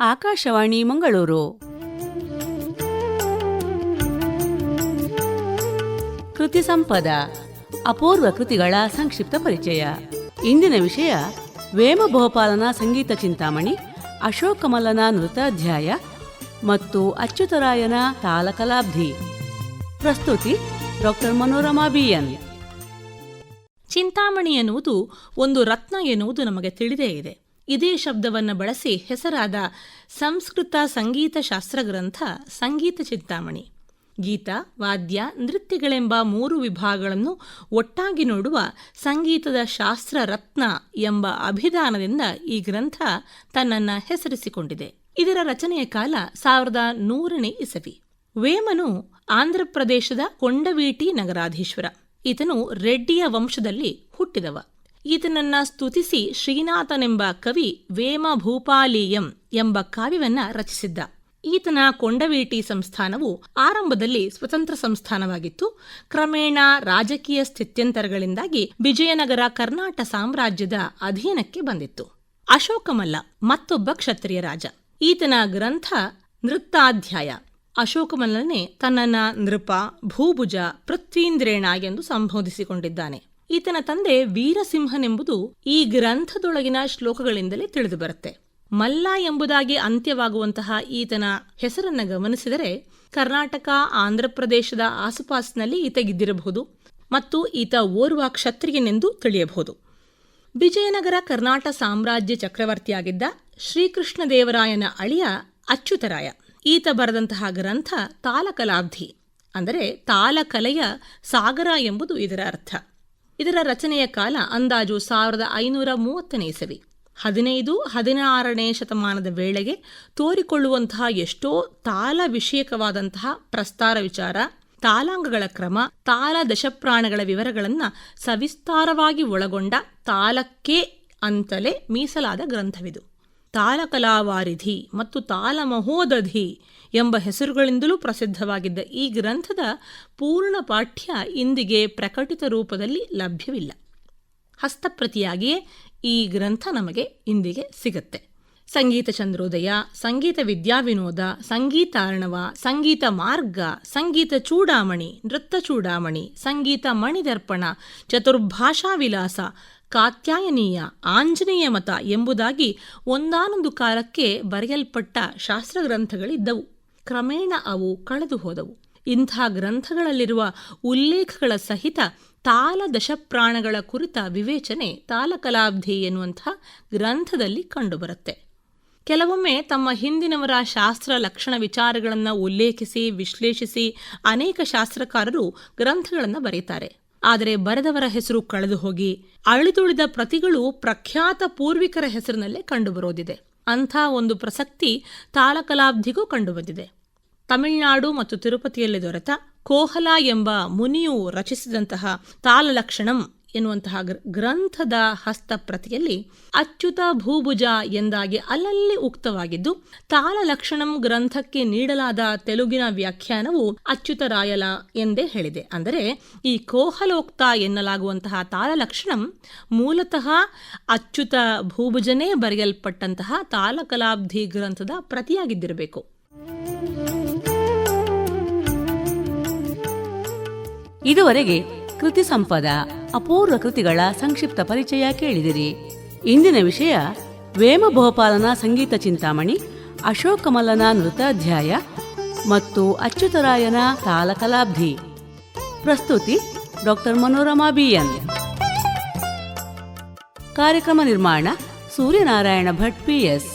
ಆಕಾಶವಾಣಿ ಮಂಗಳೂರು. ಕೃತಿ ಸಂಪದ, ಅಪೂರ್ವ ಕೃತಿಗಳ ಸಂಕ್ಷಿಪ್ತ ಪರಿಚಯ. ಇಂದಿನ ವಿಷಯ, ವೇಮ ಬಹುಪಾಲನ ಸಂಗೀತ ಚಿಂತಾಮಣಿ, ಅಶೋಕ್ ಕಮಲನ ನೃತಾಧ್ಯಾಯ ಮತ್ತು ಅಚ್ಯುತರಾಯನ ತಾಲಕಲಾಬ್ಧಿ ಪ್ರಸ್ತುತಿ ಡಾಕ್ಟರ್ ಮನೋರಮಾ ಬಿಎನ್ ಚಿಂತಾಮಣಿ ಎನ್ನುವುದು ಒಂದು ರತ್ನ ಎನ್ನುವುದು ನಮಗೆ ತಿಳಿದೇ ಇದೆ. ಇದೇ ಶಬ್ದವನ್ನು ಬಳಸಿ ಹೆಸರಾದ ಸಂಸ್ಕೃತ ಸಂಗೀತ ಶಾಸ್ತ್ರ ಗ್ರಂಥ, ಸಂಗೀತ ಚಿಂತಾಮಣಿ. ಗೀತ, ವಾದ್ಯ, ನೃತ್ಯಗಳೆಂಬ ಮೂರು ವಿಭಾಗಗಳನ್ನು ಒಟ್ಟಾಗಿ ನೋಡುವ ಸಂಗೀತದ ಶಾಸ್ತ್ರ ರತ್ನ ಎಂಬ ಅಭಿಧಾನದಿಂದ ಈ ಗ್ರಂಥ ತನ್ನನ್ನು ಹೆಸರಿಸಿಕೊಂಡಿದೆ. ಇದರ ರಚನೆಯ ಕಾಲ ಸಾವಿರದ ನೂರನೇ ಇಸವಿ. ವೇಮನು ಆಂಧ್ರಪ್ರದೇಶದ ಕೊಂಡವೀಟಿ ನಗರಾಧೀಶ್ವರ. ಈತನು ರೆಡ್ಡಿಯ ವಂಶದಲ್ಲಿ ಹುಟ್ಟಿದವ. ಈತನನ್ನ ಸ್ತುತಿಸಿ ಶ್ರೀನಾಥನೆಂಬ ಕವಿ ವೇಮ ಭೂಪಾಲೀಯಂ ಎಂಬ ಕಾವ್ಯವನ್ನ ರಚಿಸಿದ್ದ. ಈತನ ಕೊಂಡವೀಟಿ ಸಂಸ್ಥಾನವು ಆರಂಭದಲ್ಲಿ ಸ್ವತಂತ್ರ ಸಂಸ್ಥಾನವಾಗಿತ್ತು. ಕ್ರಮೇಣ ರಾಜಕೀಯ ಸ್ಥಿತ್ಯಂತರಗಳಿಂದಾಗಿ ವಿಜಯನಗರ ಕರ್ನಾಟ ಸಾಮ್ರಾಜ್ಯದ ಅಧೀನಕ್ಕೆ ಬಂದಿತ್ತು. ಅಶೋಕಮಲ್ಲ, ಮತ್ತೊಬ್ಬ ಕ್ಷತ್ರಿಯ ರಾಜ. ಈತನ ಗ್ರಂಥ ನೃತ್ತಾಧ್ಯಾಯ. ಅಶೋಕಮಲ್ಲನೇ ತನ್ನನ್ನ ನೃಪ, ಭೂಭುಜ, ಪೃಥ್ವೀಂದ್ರೇಣ ಎಂದು ಸಂಬೋಧಿಸಿಕೊಂಡಿದ್ದಾನೆ. ಈತನ ತಂದೆ ವೀರಸಿಂಹನೆಂಬುದು ಈ ಗ್ರಂಥದೊಳಗಿನ ಶ್ಲೋಕಗಳಿಂದಲೇ ತಿಳಿದು ಬರುತ್ತೆ ಮಲ್ಲ ಎಂಬುದಾಗಿ ಅಂತ್ಯವಾಗುವಂತಹ ಈತನ ಹೆಸರನ್ನ ಗಮನಿಸಿದರೆ ಕರ್ನಾಟಕ ಆಂಧ್ರಪ್ರದೇಶದ ಆಸುಪಾಸಿನಲ್ಲಿ ಈತಗಿದ್ದಿರಬಹುದು ಮತ್ತು ಈತ ಓರ್ವ ಕ್ಷತ್ರಿಯನೆಂದು ತಿಳಿಯಬಹುದು. ವಿಜಯನಗರ ಕರ್ನಾಟಕ ಸಾಮ್ರಾಜ್ಯ ಚಕ್ರವರ್ತಿಯಾಗಿದ್ದ ಶ್ರೀಕೃಷ್ಣದೇವರಾಯನ ಅಳಿಯ ಅಚ್ಯುತರಾಯ. ಈತ ಬರೆದಂತಹ ಗ್ರಂಥ ತಾಲಕಲಾಬ್ಧಿ, ಅಂದರೆ ತಾಲಕಲೆಯ ಸಾಗರ ಎಂಬುದು ಇದರ ಅರ್ಥ. ಇದರ ರಚನೆಯ ಕಾಲ ಅಂದಾಜು ಸಾವಿರದ ಐನೂರ ಮೂವತ್ತನೇ ಇಸವಿ ಹದಿನೈದು, ಹದಿನಾರನೇ ಶತಮಾನದ ವೇಳೆಗೆ ತೋರಿಕೊಳ್ಳುವಂತಹ ಎಷ್ಟೋ ತಾಲ ವಿಷಯಕವಾದಂತಹ ಪ್ರಸ್ತಾರ ವಿಚಾರ, ತಾಲಾಂಗಗಳ ಕ್ರಮ ತಾಲ ದಶಪ್ರಾಣಗಳ ವಿವರಗಳನ್ನು ಸವಿಸ್ತಾರವಾಗಿ ಒಳಗೊಂಡ ತಾಲಕ್ಕೆ ಅಂತಲೇ ಮೀಸಲಾದ ಗ್ರಂಥವಿದು. ತಾಲಕಲಾವಾರಿಧಿ ಮತ್ತು ತಾಲಮಹೋದಧಿ ಎಂಬ ಹೆಸರುಗಳಿಂದಲೂ ಪ್ರಸಿದ್ಧವಾಗಿದ್ದ ಈ ಗ್ರಂಥದ ಪೂರ್ಣ ಪಾಠ್ಯ ಇಂದಿಗೆ ಪ್ರಕಟಿತ ರೂಪದಲ್ಲಿ ಲಭ್ಯವಿಲ್ಲ. ಹಸ್ತಪ್ರತಿಯಾಗಿಯೇ ಈ ಗ್ರಂಥ ನಮಗೆ ಇಂದಿಗೆ ಸಿಗತ್ತೆ. ಸಂಗೀತ ಚಂದ್ರೋದಯ, ಸಂಗೀತ ವಿದ್ಯಾವಿನೋದ ಸಂಗೀತಾರ್ಣವ ಸಂಗೀತ ಮಾರ್ಗ, ಸಂಗೀತ ಚೂಡಾಮಣಿ, ನೃತ್ಯ ಚೂಡಾಮಣಿ, ಸಂಗೀತ ಮಣಿದರ್ಪಣ ಚತುರ್ಭಾಷಾ ವಿಲಾಸ ಕಾತ್ಯಾಯನೀಯ, ಆಂಜನೇಯ ಮತ ಎಂಬುದಾಗಿ ಒಂದಾನೊಂದು ಕಾಲಕ್ಕೆ ಬರೆಯಲ್ಪಟ್ಟ ಶಾಸ್ತ್ರಗ್ರಂಥಗಳಿದ್ದವು. ಕ್ರಮೇಣ ಅವು ಕಳೆದು ಹೋದವು ಇಂಥ ಗ್ರಂಥಗಳಲ್ಲಿರುವ ಉಲ್ಲೇಖಗಳ ಸಹಿತ ತಾಲ ದಶಪ್ರಾಣಗಳ ಕುರಿತ ವಿವೇಚನೆ ತಾಲಕಲಾಬ್ಧಿ ಎನ್ನುವಂಥ ಗ್ರಂಥದಲ್ಲಿ ಕಂಡುಬರುತ್ತೆ. ಕೆಲವೊಮ್ಮೆ ತಮ್ಮ ಹಿಂದಿನವರ ಶಾಸ್ತ್ರ ಲಕ್ಷಣ ವಿಚಾರಗಳನ್ನು ಉಲ್ಲೇಖಿಸಿ, ವಿಶ್ಲೇಷಿಸಿ ಅನೇಕ ಶಾಸ್ತ್ರಕಾರರು ಗ್ರಂಥಗಳನ್ನು ಬರೀತಾರೆ. ಆದರೆ ಬರೆದವರ ಹೆಸರು ಕಳೆದು ಹೋಗಿ ಅಳಿದುಳಿದ ಪ್ರತಿಗಳು ಪ್ರಖ್ಯಾತ ಪೂರ್ವಿಕರ ಹೆಸರಿನಲ್ಲೇ ಕಂಡುಬರೋದಿದೆ. ಅಂಥ ಒಂದು ಪ್ರಸಕ್ತಿ ತಾಳಕಲಾಬ್ಧಿಗೂ ಕಂಡುಬಂದಿದೆ. ತಮಿಳುನಾಡು ಮತ್ತು ತಿರುಪತಿಯಲ್ಲಿ ದೊರೆತ ಕೋಹಲ ಎಂಬ ಮುನಿಯು ರಚಿಸಿದಂತಹ ತಾಲಲಕ್ಷಣಂ ಎನ್ನುವಂತಹ ಗ್ರಂಥದ ಹಸ್ತಪ್ರತಿಯಲ್ಲಿ ಅಚ್ಯುತ ಭೂಭುಜ ಎಂದಾಗಿ ಅಲ್ಲಲ್ಲಿ ಉಕ್ತವಾಗಿದ್ದು, ತಾಳಲಕ್ಷಣಂ ಗ್ರಂಥಕ್ಕೆ ನೀಡಲಾದ ತೆಲುಗಿನ ವ್ಯಾಖ್ಯಾನವು ಅಚ್ಯುತರಾಯಲ ಎಂದೇ ಹೇಳಿದೆ. ಅಂದರೆ, ಈ ಕೋಹಲೋಕ್ತ ಎನ್ನಲಾಗುವಂತಹ ತಾಳಲಕ್ಷಣಂ ಮೂಲತಃ ಅಚ್ಯುತ ಭೂಭುಜನೇ ಬರೆಯಲ್ಪಟ್ಟಂತಹ ತಾಲಕಲಾಬ್ಧಿ ಗ್ರಂಥದ ಪ್ರತಿಯಾಗಿದ್ದಿರಬೇಕು. ಇದುವರೆಗೆ ಕೃತಿ ಸಂಪದ, ಅಪೂರ್ವ ಕೃತಿಗಳ ಸಂಕ್ಷಿಪ್ತ ಪರಿಚಯ ಕೇಳಿದಿರಿ. ಇಂದಿನ ವಿಷಯ, ವೇಮ ಬಹುಪಾಲನ ಸಂಗೀತ ಚಿಂತಾಮಣಿ ಅಶೋಕ್ ಕಮಲನ ನೃತಾಧ್ಯಾಯ ಮತ್ತು ಅಚ್ಯುತರಾಯನ ತಾಲಕಲಾಬ್ಧಿ ಪ್ರಸ್ತುತಿ, ಡಾಕ್ಟರ್ ಮನೋರಮಾ ಬಿಎನ್ ಕಾರ್ಯಕ್ರಮ ನಿರ್ಮಾಣ, ಸೂರ್ಯನಾರಾಯಣ ಭಟ್ ಪಿಎಸ್